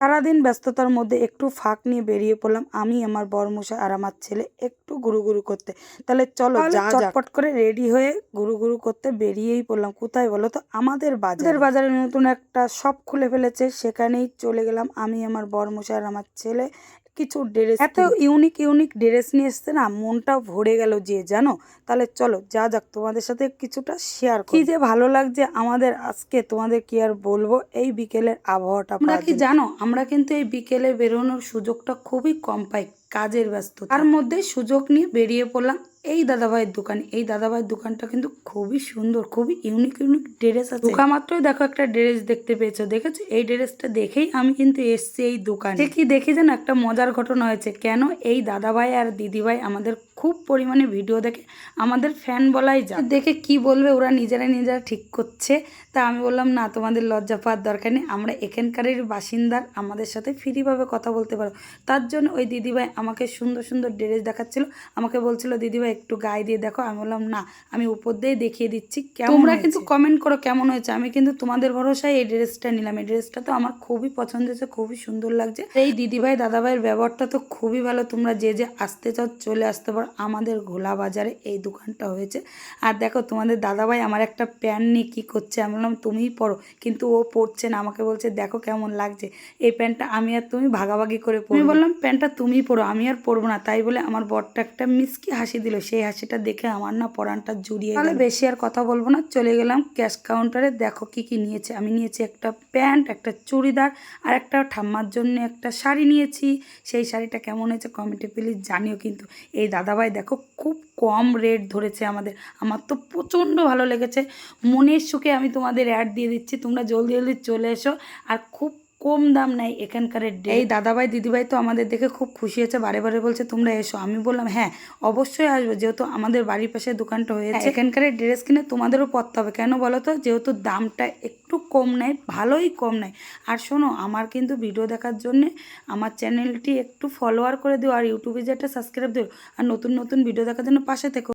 সারাদিন ব্যস্ততার মধ্যে একটু ফাঁক নিয়ে বেরিয়ে পড়লাম আমি আমার বরমশা আর আমার ছেলে একটু গুরু গুরু করতে। তাহলে চলো চটপট করে রেডি হয়ে গুরু গুরু করতে বেরিয়েই পড়লাম। কোথায় বলো তো? আমাদের বাজার। বাজারে নতুন একটা শপ খুলে ফেলেছে সেখানেই চলে গেলাম আমি আমার বরমশা আর আমার ছেলে কিছু ড্রেস এত ইউনিক ইউনিক ড্রেস নিয়ে এসছে না মনটা ভরে গেল যে জানো? তাহলে চলো যা যাক তোমাদের সাথে কিছুটা শেয়ার কি যে ভালো লাগছে আমাদের আজকে তোমাদের কি আর বলব? এই বিকেলের আবহাওয়াটা আমরা কি জানো আমরা কিন্তু এই বিকেলে বেরোনোর সুযোগটা খুবই কম পাই কাজের ব্যস্ত তার মধ্যে সুযোগ নিয়ে বেরিয়ে পড়লাম। এই দাদাভাইয়ের দোকান এই দাদাভাইয়ের দোকানটা কিন্তু খুবই সুন্দর খুবই ইউনিক ইউনিক ড্রেস আছে। ঢোকা মাত্রই দেখো একটা ড্রেস দেখতে পেয়েছ দেখেছ? এই ড্রেসটা দেখেই আমি কিন্তু এসছি এই দোকানে। কি দেখি যেন একটা মজার ঘটনা হয়েছে। কেন এই দাদাভাই আর দিদিভাই আমাদের খুব পরিমাণে ভিডিও দেখে আমাদের ফ্যান বলাই যায়। দেখে কি বলবে? ওরা নিজেরা নিজেরা ঠিক করছে। তা আমি বললাম না তোমাদের লজ্জা পাওয়ার দরকার নেই। আমরা এখানকারের বাসিন্দার আমাদের সাথে ফ্রিভাবে কথা বলতে পারো। তার জন্য ওই দিদিভাই আমাকে সুন্দর সুন্দর ড্রেস দেখাচ্ছিল। আমাকে বলছিল দিদিভাই একটু গায়ে দিয়ে দেখো আমি বললাম না আমি উপর দিয়ে দেখিয়ে দিচ্ছি কেমন তোমরা কিন্তু কমেন্ট করো কেমন হয়েছে। আমি কিন্তু তোমাদের ভরসায় এই ড্রেসটা নিলাম। এই ড্রেসটা তো আমার খুবই পছন্দ হয়েছে খুবই সুন্দর লাগছে। এই দিদিভাই দাদাভাইয়ের ব্যবহারটা তো খুবই ভালো। তোমরা যে যে আসতে চাও চলে আসতে পারো। আমাদের ঘোলা বাজারে এই দোকানটা হয়েছে। আর দেখো তোমাদের দাদাভাই আমার একটা প্যান্ট নিয়ে কী করছে আমি বললাম তুমিই পরো। কিন্তু ও পরছে না। আমাকে বলছে দেখো কেমন লাগছে। এই প্যান্টটা আমি আর তুমি ভাগাভাগি করে পরো আমি বললাম প্যান্টটা তুমিই পরো আমি আর পরবো না। তাই বলে আমার বরটা একটা মিসকি হাসি দিল। সেই হাসিটা দেখে আমার না পরানটা জুড়িয়ে তাহলে বেশি আর কথা বলব না চলে গেলাম ক্যাশ কাউন্টারে দেখো কি কি নিয়েছে। আমি নিয়েছি একটা প্যান্ট একটা চুড়িদার আর একটা ঠাম্মার জন্য একটা শাড়ি নিয়েছি। সেই শাড়িটা কেমন হয়েছে কমেন্টে প্লিজ জানিও কিন্তু। এই দাদাভাই দেখো খুব কম রেট ধরেছে আমাদের। আমার তো প্রচণ্ড ভালো লেগেছে। মনের সুখে আমি তোমাদের অ্যাড দিয়ে দিচ্ছি। তোমরা জলদি জলদি চলে এসো। আর খুব কম দাম নেয় এখানকার এই দাদাভাই দিদিভাই তো আমাদের দেখে খুব খুশি হয়েছে বারে বারে বলছে তোমরা এসো। আমি বললাম হ্যাঁ অবশ্যই আসব যেহেতু আমাদের বাড়ির পাশে দোকানটা হয়েছে। এখানকার ড্রেস কিনে তোমাদেরও পড়তে হবে। কেন বলো তো? যেহেতু দামটা একটু কম নেয় ভালোই কম নেয়। আর শোনো আমার কিন্তু ভিডিও দেখার জন্যে আমার চ্যানেলটি একটু ফলোয়ার করে দিও আর ইউটিউবে যে একটা সাবস্ক্রাইব দিও আর নতুন নতুন ভিডিও দেখার জন্য পাশে থেকো।